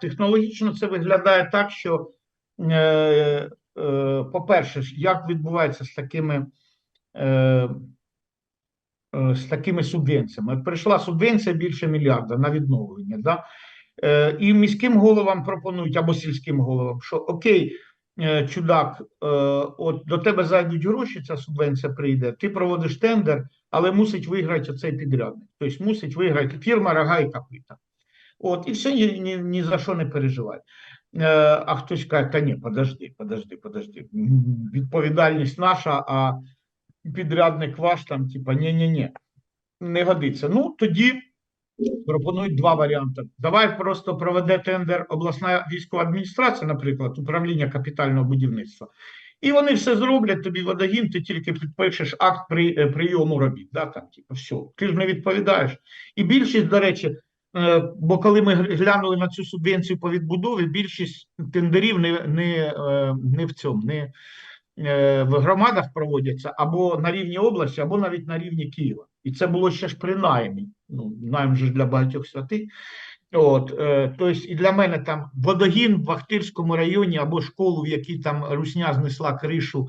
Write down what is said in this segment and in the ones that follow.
Технологічно це виглядає так, що, е, е, по-перше, як відбувається з такими, е, е, з такими субвенціями? Прийшла субвенція більше мільярда на відновлення. Да? Е, і міським головам пропонують або сільським головам, що окей, е, чудак, е, от до тебе зайдуть гроші, ця субвенція прийде, ти проводиш тендер, але мусить виграти цей підрядник. Тобто мусить виграти фірма рога і капита. От, і все, ні, ні, ні за що не переживай. Е, а хтось каже, та ні, подожди, подожди, подожди. Відповідальність наша, а підрядник ваш там, типа, ні-ні-ні, не годиться. Ну, тоді пропонують два варіанти. Давай просто проведе тендер обласна військова адміністрація, наприклад, управління капітального будівництва. І вони все зроблять, тобі водогін, ти тільки підпишеш акт при, е, прийому робіт. Да, там, типу, все, ти ж не відповідаєш. І більшість, до речі, бо коли ми глянули на цю субвенцію по відбудові, більшість тендерів не, не, е, не в цьому, не е, в громадах проводяться або на рівні області, або навіть на рівні Києва. І це було ще ж при наймі. Ну, найм же для багатьох святих. От, е, тобто, і для мене там водогін в Ахтирському районі або школу, в якій там русня знесла кришу,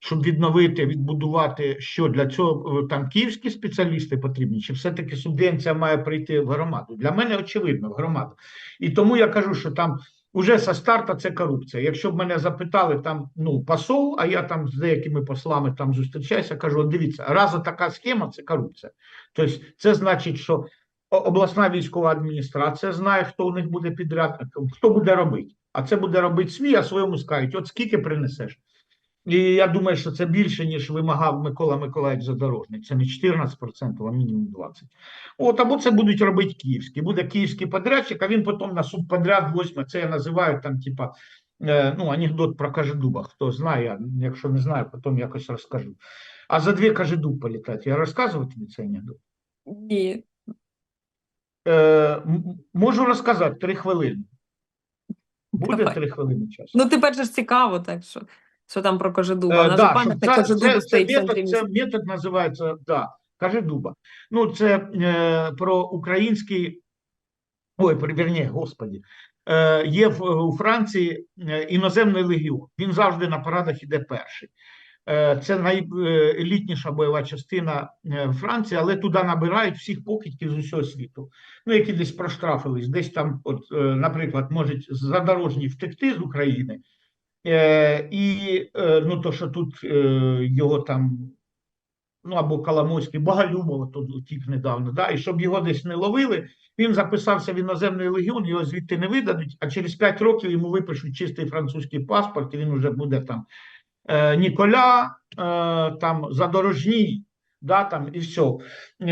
щоб відновити, відбудувати, що для цього е, там київські спеціалісти потрібні, чи все-таки субвенція має прийти в громаду? Для мене очевидно в громаду. І тому я кажу, що там уже со старта це корупція. Якщо б мене запитали там ну посол, а я там з деякими послами там зустрічаюся, кажу: дивіться, раз така схема, це корупція. Тобто, це значить, що обласна військова адміністрація знає, хто у них буде підрядником, хто буде робити. А це буде робити СМІ, а своєму скажуть, от скільки принесеш. І я думаю, що це більше, ніж вимагав Микола Миколаївич Задорожний. Це не 14%, а мінімум 20%. От, або це будуть робити київські. Буде київський подрядчик, а він потім на субподряд возьме. Це я називаю там, типа, е, ну, анекдот про Кажедуба. Хто знає, я, якщо не знаю, потім якось розкажу. А за дві Кажедуб політати. Я розказував тобі цей анекдот? Ні. Е, можу розказати три хвилини. Буде Давай. три хвилини часу. Ну, тепер ж цікаво, так що, що там про Кожедуба. Е, да, пам'ятник це, стоїть в центрі метод, це метод називається, да, каже Дуба. Ну, це е, про український, ой, вірні, господі, е, є в, у Франції е, іноземний легіон. Він завжди на парадах іде перший. Е, Це найелітніша бойова частина е, Франції, але туди набирають всіх покидьків з усього світу. Ну, які десь проштрафились, десь там, от, е, наприклад, можуть задорожні втекти з України. Е, І е, ну, то, що тут е, його там, ну або Коломойський, Боголюбов тут утік недавно, да, і щоб його десь не ловили, він записався в іноземний легіон, його звідти не видадуть, а через 5 років йому випишуть чистий французький паспорт, і він вже буде там Ніколя, там Задорожній, да, там, і все.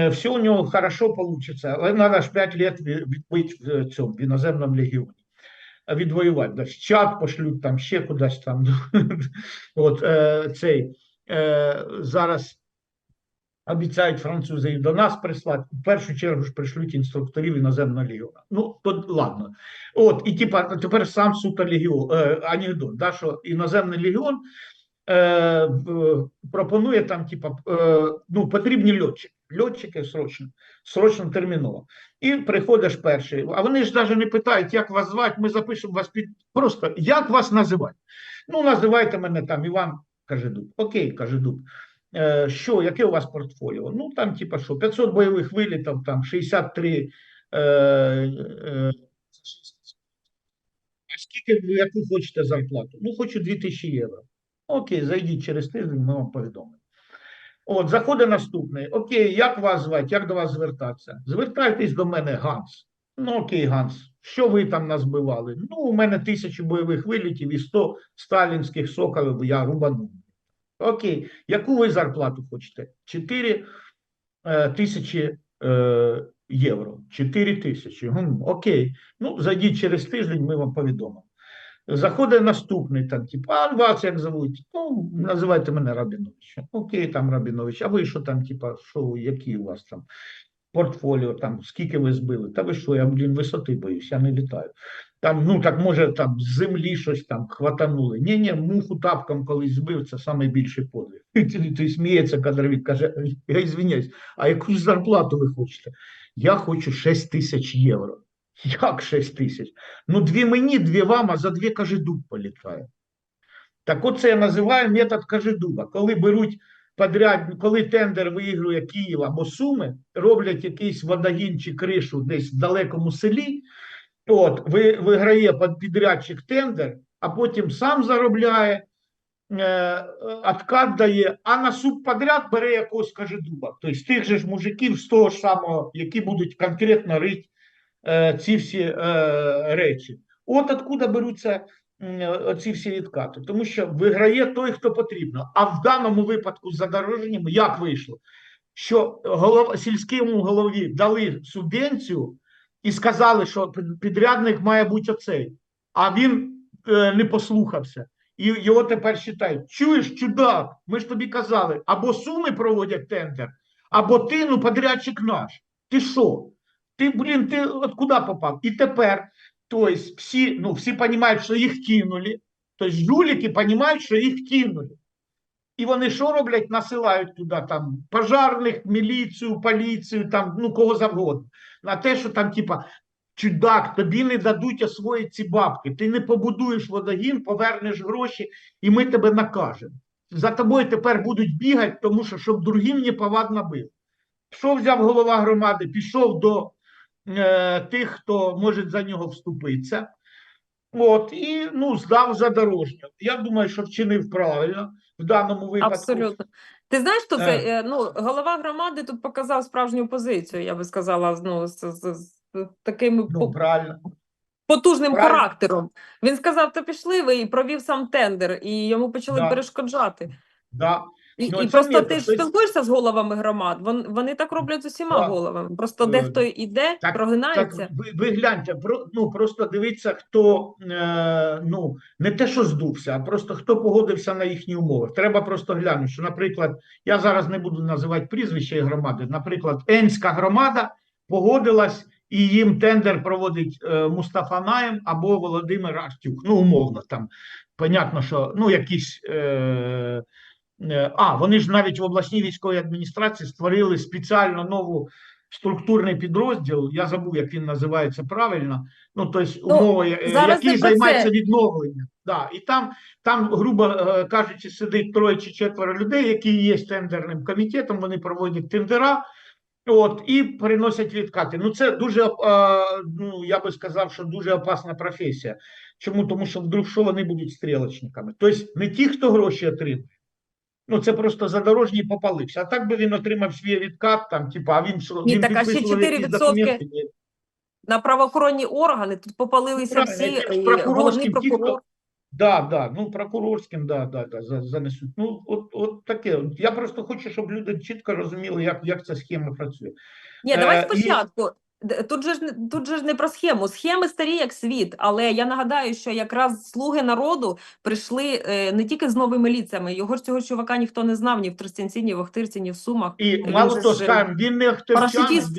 Все у нього хорошо получится, але треба ж 5 років відбити в цьому в іноземному легіоні відвоювати. Да, чат пошлють там ще кудись там. От е, цей е, зараз обіцяють французи до нас прислати. В першу чергу ж пришлють інструкторів іноземного легіону. Ну, то ладно. От, і типа тепер сам суто легіон, е, анекдот, да, що іноземний легіон е, в- пропонує там, типа, е, ну, потрібні льотчики. Льотчики срочно, срочно терміново. І приходиш перший. А вони ж навіть не питають, як вас звати, ми запишемо вас під. Просто як вас називати? Ну, називайте мене там Іван Кажедуб. Окей, Кажедуб. Е, що, яке у вас портфоліо? Ну, там, типа, що, 500 бойових вилітів, там 63. Е, е, а скільки ви яку хочете зарплату? Ну, хочу 2000 євро. Окей, зайдіть через тиждень, ми вам повідомимо. От, заходить наступний. Окей, як вас звати, як до вас звертатися? Звертайтесь до мене, Ганс. Ну, окей, Ганс, що ви там назбивали? Ну, у мене тисячу бойових вилітів і 100 сталінських соколів я рубанув. Окей, яку ви зарплату хочете? 4 е, тисячі е, євро. 4 тисячі. Гм, окей. Ну, зайдіть через тиждень, ми вам повідомимо. Заходить наступний там, типу, а вас як зовуть? Ну, називайте мене Рабінович. Окей, там Рабінович, а ви що там, типа, що, які у вас там портфоліо, там, скільки ви збили? Та ви що, я, блін, висоти боюсь, я не літаю. Там, ну, так може там з землі щось там хватанули. Ні, ні, муху тапком колись збив, це найбільший подвиг. Той сміється кадровік, каже, я ізвиняюсь, а яку ж зарплату ви хочете? Я хочу 6 тисяч євро. Як 6 тисяч? Ну, дві мені, дві вам, а за дві кажедуб політає. Так от це я називаю метод кажедуба. Коли беруть подряд, коли тендер виігрує Київ або Суми, роблять якийсь водогін чи кришу десь в далекому селі, от, ви, виграє під- підрядчик тендер, а потім сам заробляє, е, откат дає, а на субподряд бере якогось кажедуба. Тобто тих же ж мужиків з того ж самого, які будуть конкретно рить ці всі е, речі. От откуда беруться ці всі відкати. Тому що виграє той, хто потрібно. А в даному випадку з задорожнім як вийшло? Що голов, сільському голові дали субвенцію і сказали, що підрядник має бути оцей, а він е, не послухався. І його тепер вважають, чуєш, чудак, ми ж тобі казали, або суми проводять тендер, або ти, ну, подрядчик наш. Ти що? Ти, блін, ти от куди попав? І тепер, тобто, всі, ну, всі розуміють, що їх кинули, тобто жуліки розуміють, що їх кинули. І вони що роблять? Насилають туди там пожарних, міліцію, поліцію, там, ну кого завгодно. На те, що там, типа, чудак, тобі не дадуть освоїти ці бабки. Ти не побудуєш водогін, повернеш гроші, і ми тебе накажемо. За тобою тепер будуть бігати, тому що щоб другим не повадно бив. Що взяв голова громади? Пішов до е, тих, хто може за нього вступитися. От, і ну, здав задорожню. Я думаю, що вчинив правильно в даному випадку. Абсолютно. Ти знаєш, що це е, ну, голова громади тут показав справжню позицію, я би сказала, ну, з, з, з таким Ну, правильно. потужним правильно. характером. Він сказав, то пішли ви і провів сам тендер, і йому почали Да. перешкоджати. Да. І, Ну, і просто ти ж спілкуєшся з головами громад, вон, вони так роблять з усіма Да. головами. Просто Е, дехто йде, Так, прогинається. так ви, ви гляньте, про, ну, просто дивіться, хто е, ну, не те, що здувся, а просто хто погодився на їхні умови. Треба просто глянути, що, наприклад, я зараз не буду називати прізвище громади, наприклад, Енська громада погодилась, і їм тендер проводить е, Мустафа Наєм або Володимир Артюк. Ну, умовно, там, понятно, що ну, якісь. Е, Е, А, вони ж навіть в обласній військовій адміністрації створили спеціально нову структурний підрозділ. Я забув, як він називається правильно. Ну, тобто, Ну, умова, е, який займається відновленням. Да. І там, там, грубо е, кажучи, сидить троє чи четверо людей, які є тендерним комітетом, вони проводять тендера. От, і приносять відкати. Ну, це дуже, е, ну, я би сказав, що дуже опасна професія. Чому? Тому що вдруг що вони будуть стрілочниками. Тобто не ті, хто гроші отримує, Ну, це просто задорожній попалився. А так би він отримав свій відкат, там, типа, а він що Ні, він так, а ще 4% документи. На правоохоронні органи тут попалилися Правильно, всі, і головний ті, хто- прокурор. Да, да, ну прокурорським, да, да, да, занесуть. Ну, от, от таке. Я просто хочу, щоб люди чітко розуміли, як, як ця схема працює. Ні, давай Е, і- спочатку. Тут же ж тут же ж не про схему. Схеми старі як світ, але я нагадаю, що якраз слуги народу прийшли е, не тільки з новими ліцями. Його ж цього чувака ніхто не знав ні в Тростянці, ні в Охтирці, ні в Сумах. І Він мало того, він не хто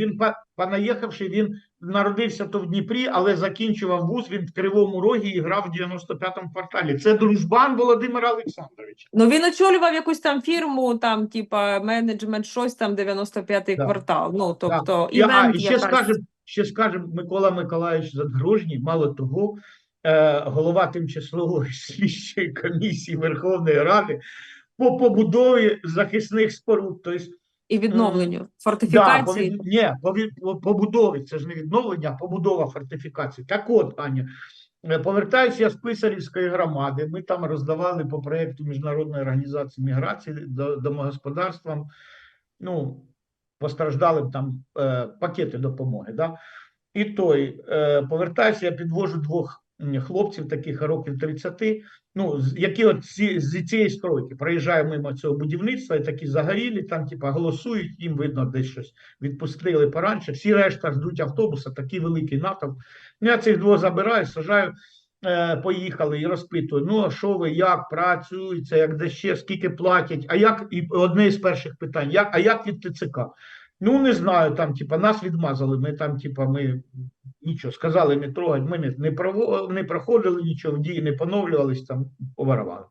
він по- понаїхавши, він народився то в Дніпрі, але закінчував вуз, він в Кривому Рогі і грав в 95-му кварталі. Це дружбан Володимира Олександровича. Ну він очолював якусь там фірму, там, типа менеджмент, щось там 95-й Да. квартал. Ну тобто. І, а, і ще якась. скажемо, ще скажем, Микола Миколаївич Задгрожній, мало того, е, голова тимчасової слідчої комісії Верховної Ради по побудові захисних споруд. Тобто, і відновленню да, фортифікації. від- ні, по, від- по побудові, це ж не відновлення, а побудова фортифікації. Так от, Аня, е, повертаюся я з Писарівської громади. Ми там роздавали по проєкту Міжнародної організації міграції до- домогосподарствам. Ну, постраждалим там е, пакети допомоги. Да? І той е, повертаюся, я підвожу двох хлопців, таких років 30, ну, які от ці, з цієї стройки проїжджаю мимо цього будівництва, і такі загорілі, там, типа, голосують, їм видно десь щось відпустили поранше. Всі решта ждуть автобуса, такий великий натовп. Ну, я цих двох забираю, сажаю. е, Поїхали і розпитую, ну а що ви, як працюється, як де ще, скільки платять, а як і одне з перших питань, як, а як від ТЦК? Ну, не знаю, там, типа, нас відмазали, ми там, типа, ми нічого, сказали не трогать, ми не, не, прово- не проходили нічого, дії не поновлювались, там, поворували.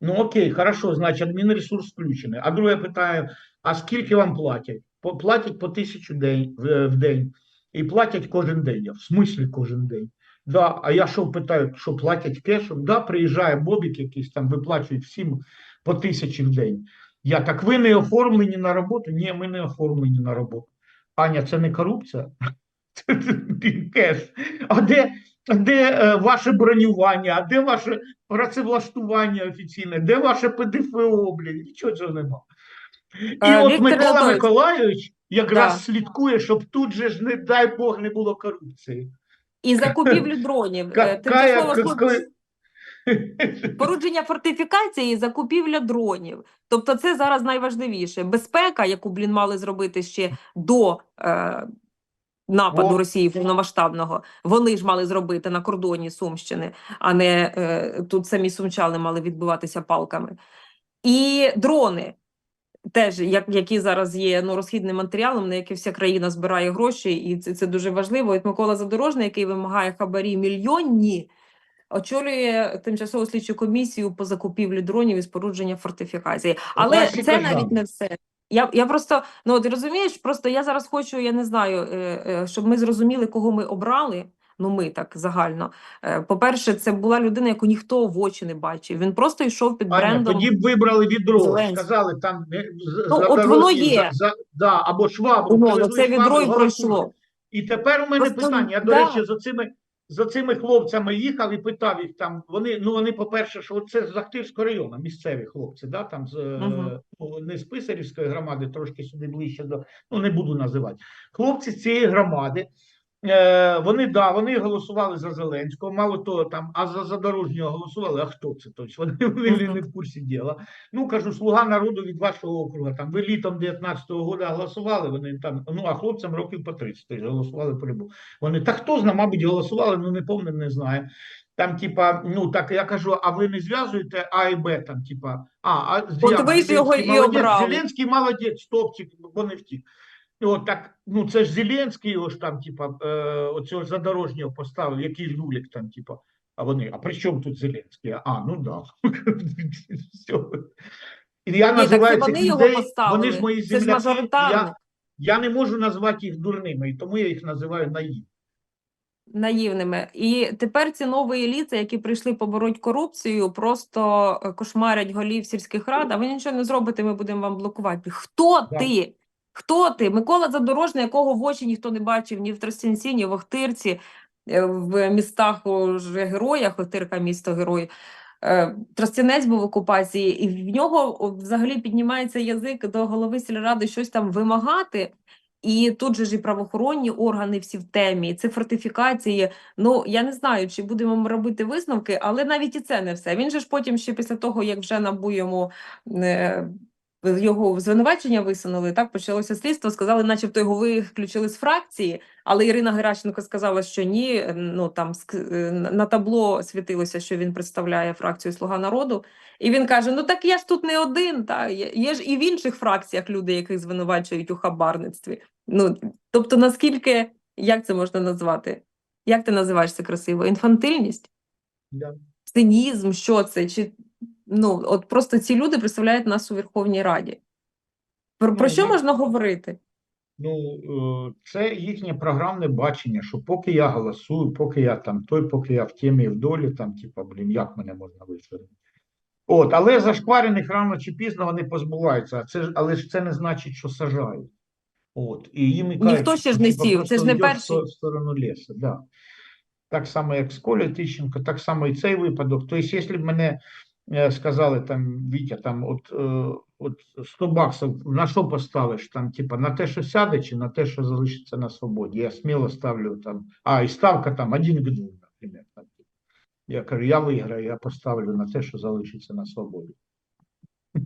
Ну, окей, хорошо, значить, адмінресурс включений. А друге питаю, а скільки вам платять? Платять по тисячу день, в, в день. І платять кожен день. В смислі кожен день. Да, а я що питаю, що платять кешем? Да, приїжджає Бобік якийсь там, виплачують всім по тисячі в день. Я так, ви не оформлені на роботу? Ні, ми не оформлені на роботу. Аня, це не корупція? Це кеш. А де, де е, ваше бронювання, а де ваше працевлаштування офіційне, де ваше ПДФО, блін? Нічого цього нема. І Е, от Віктор Микола. Миколайович якраз Да. слідкує, щоб тут же ж, не дай Бог, не було корупції. І закупівлю дронів. Е, кая- служб- фортифікації і закупівля дронів. Тобто це зараз найважливіше. Безпека, яку, блін, мали зробити ще до е, нападу О. Росії повномасштабного, вони ж мали зробити на кордоні Сумщини, а не е, тут самі сумчани мали відбиватися палками. І дрони. Теж, як, які зараз є ну, розхідним матеріалом, на який вся країна збирає гроші, і це, це дуже важливо. От Микола Задорожний, який вимагає хабарі мільйонні, очолює тимчасову слідчу комісію по закупівлі дронів і спорудження фортифікації. Але Власне це навіть не все. Я, я просто ну ти розумієш, просто я зараз хочу, я не знаю, е, е, щоб ми зрозуміли, кого ми обрали. Ну, ми так загально. Е, По-перше, це була людина, яку ніхто в очі не бачив. Він просто йшов під Аня, брендом. тоді б вибрали відро, сказали там Ну, за от воно є. За, за, да, або швабру. Умовно, це відро і пройшло. І тепер у мене Просто, питання. Я, до да. речі, за цими, за цими хлопцями їхав і питав їх там. Вони, ну вони, по-перше, що це з Ахтирського району, місцеві хлопці, да, там з, Мгм. ну, не з Писарівської громади, трошки сюди ближче до, ну не буду називати. Хлопці з цієї громади. Е, вони да, вони голосували за Зеленського, мало того, там, а за задорожнього голосували. А хто це? Тобто вони, вони не в курсі діла. Ну кажу, слуга народу від вашого округу. Там ви літом 19-го года голосували. Вони там, ну а хлопцям років по 30 тобто, голосували по любому. Вони та хто знає, мабуть, голосували, ну не помню, не знаю. Там, типа, ну так я кажу, а ви не зв'язуєте А і Б, там, типа, а, а От ви ж його і обрали. Зеленський молодець, стопчик, бо не втік. І От так, ну це ж Зеленський, його ж там, типа, е, оцього задорожнього поставив, який жулік там, типа. А вони, а при чому тут Зеленський? А, ну да. Все. І я Ні, так називаю цих вони його поставили. вони ж мої ж земляки. Я, я не можу назвати їх дурними, і тому я їх називаю наїв. наївними. І тепер ці нові еліти, які прийшли побороть корупцію, просто е, кошмарять голів сільських рад, а ви нічого не зробите, ми будемо вам блокувати. Хто Да. ти? Хто ти? Микола Задорожний, якого в очі ніхто не бачив ні в Тростянці, ні в Охтирці, е, в містах уже героях, Охтирка місто герой. Е, Тростянець був в окупації, і в нього взагалі піднімається язик до голови сільради щось там вимагати. І тут же ж і правоохоронні органи всі в темі, і це фортифікації. Ну я не знаю, чи будемо ми робити висновки, але навіть і це не все. Він же ж потім ще після того, як вже набу його звинувачення висунули, так почалося слідство. Сказали, начебто його виключили з фракції, але Ірина Геращенко сказала, що ні. е, Ну там е, на табло світилося, що він представляє фракцію Слуга народу. І він каже: Ну так я ж тут не один. Та є, ж і в інших фракціях люди, яких звинувачують у хабарництві. Ну тобто, наскільки як це можна назвати? Як ти називаєш це красиво? Інфантильність? Да. Цинізм? Що це? Чи ну от просто ці люди представляють нас у Верховній Раді? Про, про Ну, що ми- можна говорити? Ну, е, це їхнє програмне бачення, що поки я голосую, поки я там той, поки я в темі і в долі, там, типа, блін, як мене можна виставити? От, але зашкварених рано чи пізно вони позбуваються, це ж, але ж це не значить, що сажають. От, і їм і Ніхто ще ж не сів, це ж не йдеш в сторону лісу, да. Так само, як з Коля Тищенко, так само і цей випадок. Тобто, якщо б мене сказали там, Вітя, там от, е, от 100 баксів на що поставиш? Там, типа, на те, що сяде, чи на те, що залишиться на свободі. Я сміло ставлю там, а, і ставка там один к двом, наприклад. Там, я кажу, я виграю, я поставлю на те, що залишиться на свободі.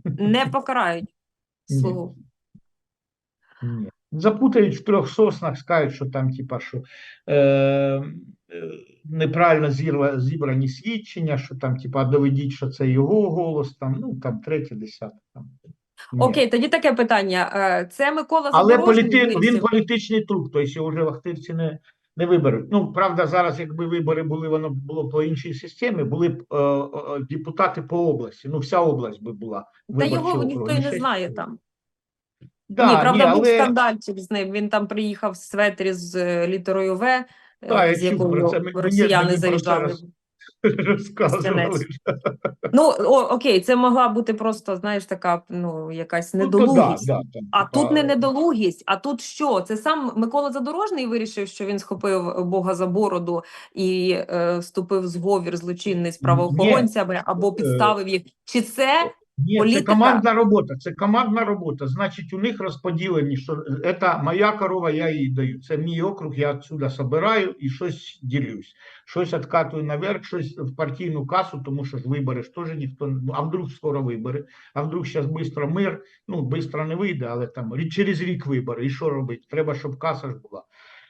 Не покарають Ні. слугу. Ні. Запутають в трьох соснах, скажуть, що там, типа, що е, неправильно зірва, зібрані свідчення, що там, типа, доведіть, що це його голос, там, ну, там, третє, десяте. Там. Ні. Окей, тоді таке питання. Е, Це Микола Але політи... він політичний труп, тобто його вже в не, не виберуть. Ну, правда, зараз, якби вибори були, воно було по іншій системі, були б е, е, депутати по області, ну, вся область би була. Та його ніхто і не знає там. Да, ні, правда, ні, був але... скандальчик з ним. Він там приїхав в светрі з е, літерою В, е, я з це. Росіяни розказували. Ну, о, окей, це могла бути просто, знаєш, така ну, якась Ну, то недолугість. да, да, А типа, тут не недолугість, а тут що? Це сам Микола Задорожний вирішив, що він схопив Бога за бороду і е, вступив в зговір злочинний з правоохоронцями або Е, підставив їх. Чи це Ні, політика. це командна робота. Це командна робота. Значить, у них розподілені, що це моя корова, я їй даю. Це мій округ, я відсюди собираю і щось ділюсь. Щось відкатую наверх, щось в партійну касу, тому що ж вибори ж теж ніхто. ну, А вдруг скоро вибори, а вдруг зараз швидко мир. Ну, швидко не вийде, але там через рік вибори. І що робити? Треба, щоб каса ж була.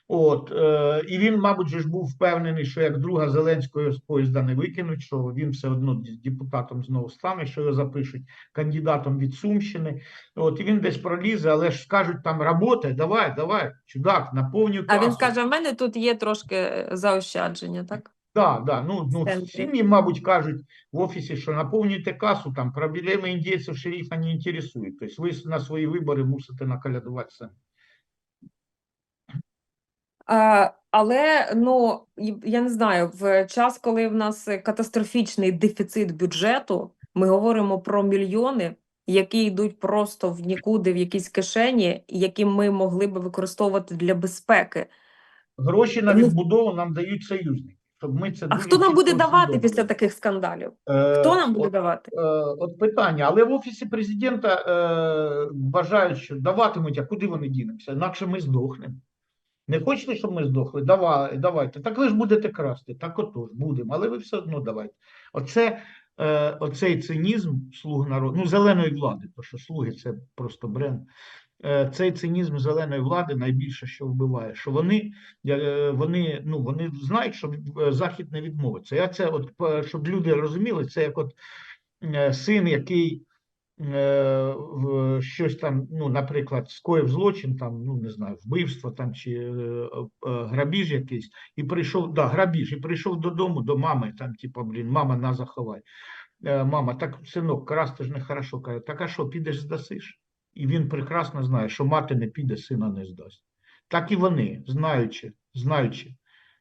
От, е, і він, мабуть, же ж був впевнений, що як друга Зеленського з поїзда не викинуть, що він все одно депутатом знову стане, що його запишуть кандидатом від Сумщини. От, і він десь пролізе, але ж скажуть там робота, давай, давай, чудак, наповнюй а він касу. скаже: в мене тут є трошки е, заощадження, так? Да, да, ну, ну, сім'ї, мабуть, кажуть в офісі, що наповнюйте касу, там проблеми індійців шерифа не інтересують. Тобто ви на свої вибори мусите накалядувати самі. А, але ну я не знаю, в час, коли в нас е, катастрофічний дефіцит бюджету, ми говоримо про мільйони, які йдуть просто в нікуди, в якісь кишені, які ми могли би використовувати для безпеки. Гроші на Ну, відбудову нам дають союзники. Щоб ми це А хто нам буде давати усвідомили. після таких скандалів? Е, Хто нам буде от, давати? е, от питання, але в офісі президента е, вважають, що даватимуть, а куди вони дінемося? Інакше ми здохнемо. Не хочете, щоб ми здохли? Давай, давайте. Так ви ж будете красти. Так отож, будемо, але ви все одно давайте. Оце, е, оцей цинізм слуг народу, ну, зеленої влади, то що слуги це просто бренд. Е, Цей цинізм зеленої влади найбільше, що вбиває, що вони, е, вони, ну, вони знають, що е, Захід не відмовиться. Я це, от, е, щоб люди розуміли, це як от е, син, який щось там, ну, наприклад, скоїв злочин, там, ну, не знаю, вбивство там чи е, е, грабіж якийсь, і прийшов, да, грабіж, і прийшов додому до мами, там, типу, блін, мама, на заховай. Е, Мама, так, синок, красти ж нехорошо. Каже, так а що, підеш здасиш? І він прекрасно знає, що мати не піде, сина не здасть. Так і вони, знаючи, знаючи,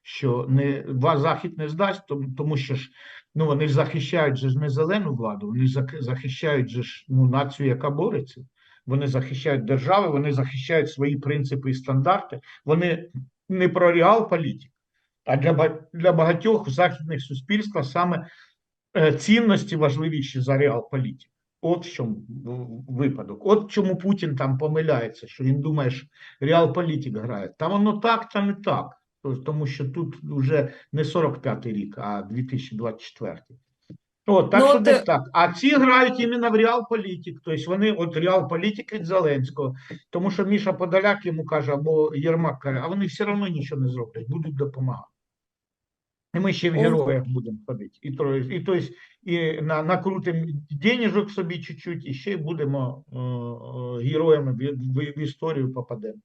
що не, ва- Захід не здасть, тому, що ж ну, вони ж захищають же ж не зелену владу, вони зак- захищають же ж ну, націю, яка бореться. Вони захищають держави, вони захищають свої принципи і стандарти. Вони не про реал політик, а для, для багатьох західних суспільствах саме е, цінності важливіші за реал політик. От в чому випадок. От чому Путін там помиляється, що він думає, що реал політик грає. Та воно так, та не так. Тому що тут вже не 45-й рік, а 2024. От, так Ну, що от, десь е, так. А ці грають іменно в реал політик. Тобто вони от реал політик від Зеленського. Тому що Міша Подоляк йому каже, або Єрмак каже, а вони все одно нічого не зроблять, будуть допомагати. І ми ще в героях будемо ходити. І, то, і, то і на, накрутимо денежок собі чуть-чуть, і ще будемо е, е, героями в, в, в історію попадемо.